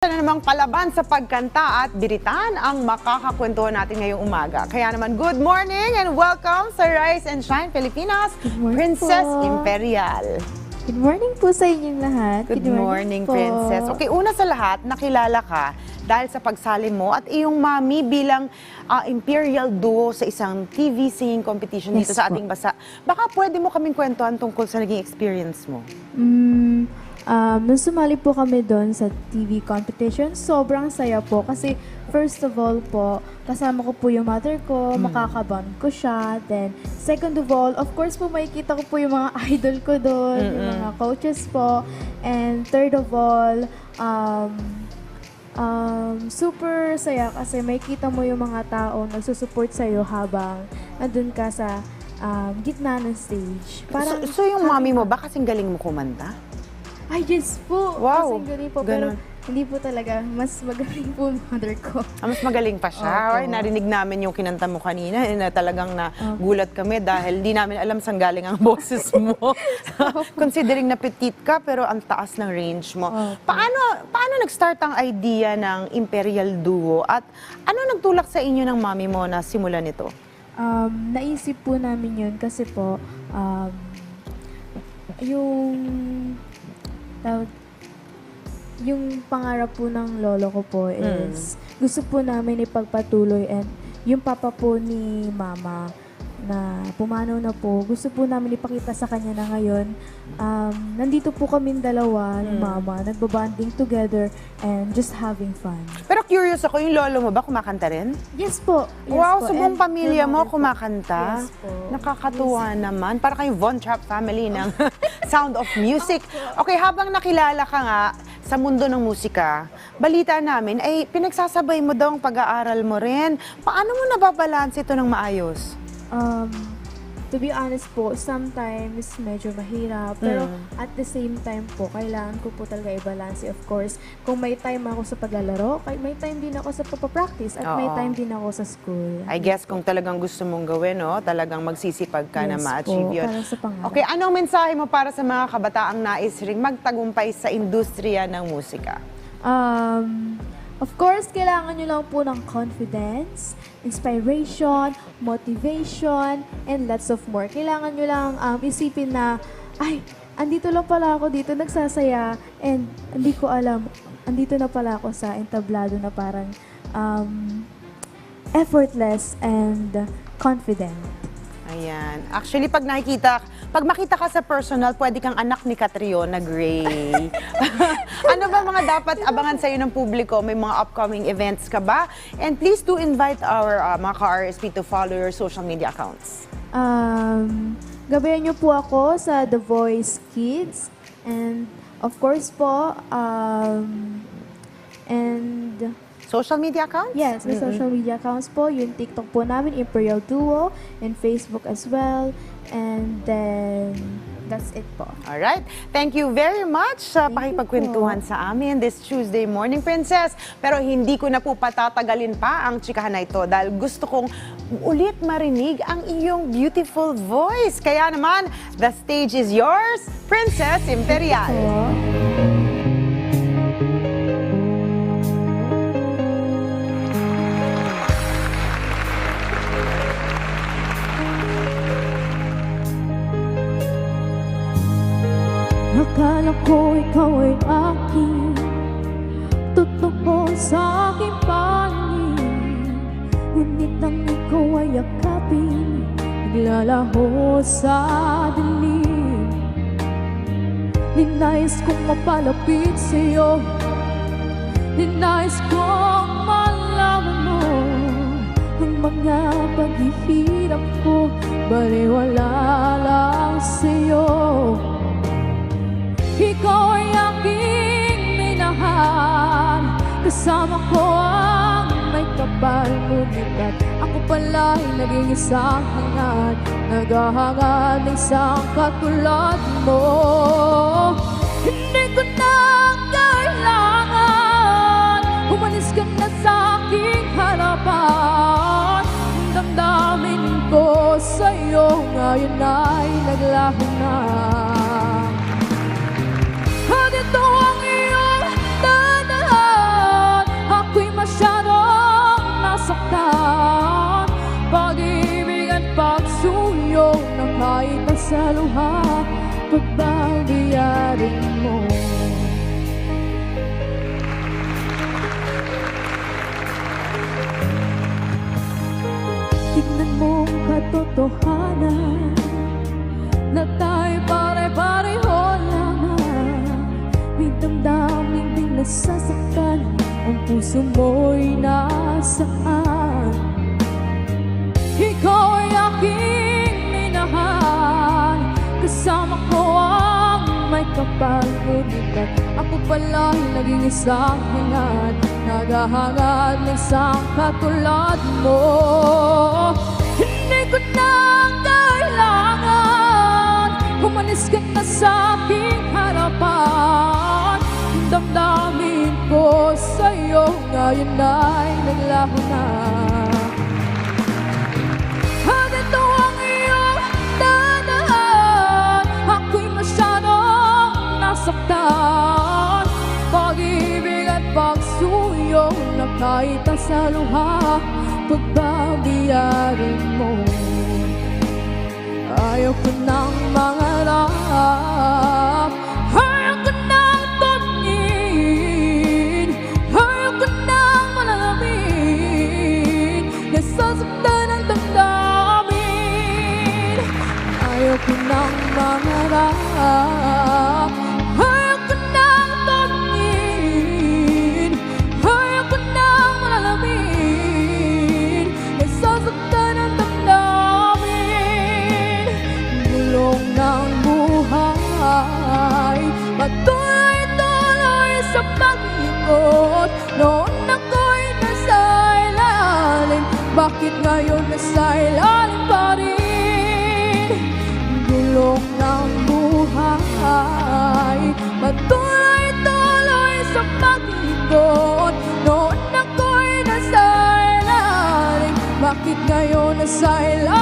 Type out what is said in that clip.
na namang palaban sa pagkanta at biritan ang makakakwentuhan natin ngayong umaga. Kaya naman, good morning and welcome sa Rise and Shine Pilipinas, morning Princess po. Imperial. Good morning po sa inyong lahat. Good, morning, po. Princess. Okay, una sa lahat, nakilala ka dahil sa pagsali mo at iyong mami bilang ah, Imperial Duo sa isang TV singing competition dito Yes sa po. ating bansa. Baka pwede mo kaming kwentuhan tungkol sa naging experience mo. Mm, um, nung sumali po kami doon sa TV competition, sobrang saya po kasi first of all po, kasama ko po yung mother ko, makakaband ko siya. Then, second of all, of course po makikita ko po yung mga idol ko doon, yung mga coaches po. And third of all, um, um, super saya kasi makikita mo yung mga tao nagsusupport sa'yo habang nandun ka sa um, gitna ng stage. so, so yung mami mo, ba kasing galing mo kumanta? Ay, yes po. Wow. Kasing galing po. Ganon. Pero hindi po talaga. Mas magaling po mother ko. Ah, mas magaling pa siya. Opo. Ay, narinig namin yung kinanta mo kanina eh, na talagang na gulat kami dahil di namin alam saan galing ang boses mo. Considering na petite ka pero ang taas ng range mo. Opo. Paano paano nag-start ang idea ng Imperial Duo at ano nagtulak sa inyo ng mami mo na simulan ito? Um, naisip po namin yun kasi po, um, yung, tawag, yung pangarap po ng lolo ko po is, gusto po namin ipagpatuloy and yung papa po ni mama na pumanaw na po, gusto po namin ipakita sa kanya na ngayon, um, nandito po kami dalawa ni mama, nagbabanding together and just having fun. Pero curious ako, yung lolo mo ba kumakanta rin? Yes po. Yes wow, po. so buong And pamilya mo mother po. kumakanta? Yes po. Nakakatuwa naman. Para kayong Von Trapp family ng Sound of Music. Okay, habang nakilala ka nga sa mundo ng musika, balita namin ay pinagsasabay mo daw ang pag-aaral mo rin. Paano mo nababalance ito ng maayos? Um, to be honest po, sometimes medyo mahirap. Pero Mm. at the same time po, kailangan ko po talaga i-balance. Of course, kung may time ako sa paglalaro, may time din ako sa papapractice at may Oo. time din ako sa school. I guess kung talagang gusto mong gawin, no, talagang magsisipag ka na Yes ma-achieve po, yun. para sa pangarap. Okay, anong mensahe mo para sa mga kabataang nais ring magtagumpay sa industriya ng musika? Um, of course, kailangan nyo lang po ng confidence, inspiration, motivation, and lots of more. Kailangan nyo lang um, isipin na, ay, andito lang pala ako dito, nagsasaya, and hindi ko alam, andito na pala ako sa entablado na parang um, effortless and confident. Ayan. Actually, pag nakikita, pag makita ka sa personal, pwede kang anak ni Catriona Gray. ano ba mga dapat abangan sa'yo ng publiko? May mga upcoming events ka ba? And please do invite our uh, mga ka-RSP to follow your social media accounts. Um, gabayan niyo po ako sa The Voice Kids. And of course po, um, and Social media accounts? yes, may social media accounts po. Yung TikTok po namin, Imperial Duo, and Facebook as well. And then, that's it po. Alright. Thank you very much sa Thank you pakipagkwentuhan sa amin this Tuesday morning, Princess. Pero hindi ko na po patatagalin pa ang chikahan na ito dahil gusto kong ulit marinig ang iyong beautiful voice. Kaya naman, the stage is yours, Princess Imperial. Po. Akala ikaw ay akin Totoo sa aking panig Ngunit nang ikaw ay yakapin Naglalaho sa dilim. Ninais kong mapalapit sa'yo. Ninais kong malaman mo Ang mga paghihirap ko. Baliwala lang sa'yo. Ikaw Kasama ko ang may kapal Ngunit ako pala ay naging isang hangad Naghahangad ng isang katulad mo. Hindi ko na kailangan Umalis ka na sa aking harapan. Damdamin ko sa'yo Ngayon ay naglaho na sa luha Pagbabayarin mo. Tignan mo ang katotohanan Na tayo pare-pareho lamang. May damdamin ding nasasaktan Ang puso mo'y nasaan. Ikaw ang may kapal Ngunit at ako pala'y naging isang hangad. Naghahangad ng isang katulad mo sa luha Pagbabayarin mo. Ayaw ko nang mangarap Ayaw ko nang toningin Ayaw ko nang malalamin Nasasaktan ang damdamin. Ayaw ko nang mangarap nasa ilalim pa rin? Gulong ng buhay. Patuloy-tuloy sa pag-ikot Noon ako'y nasa ilalim Bakit ngayon nasa ilalim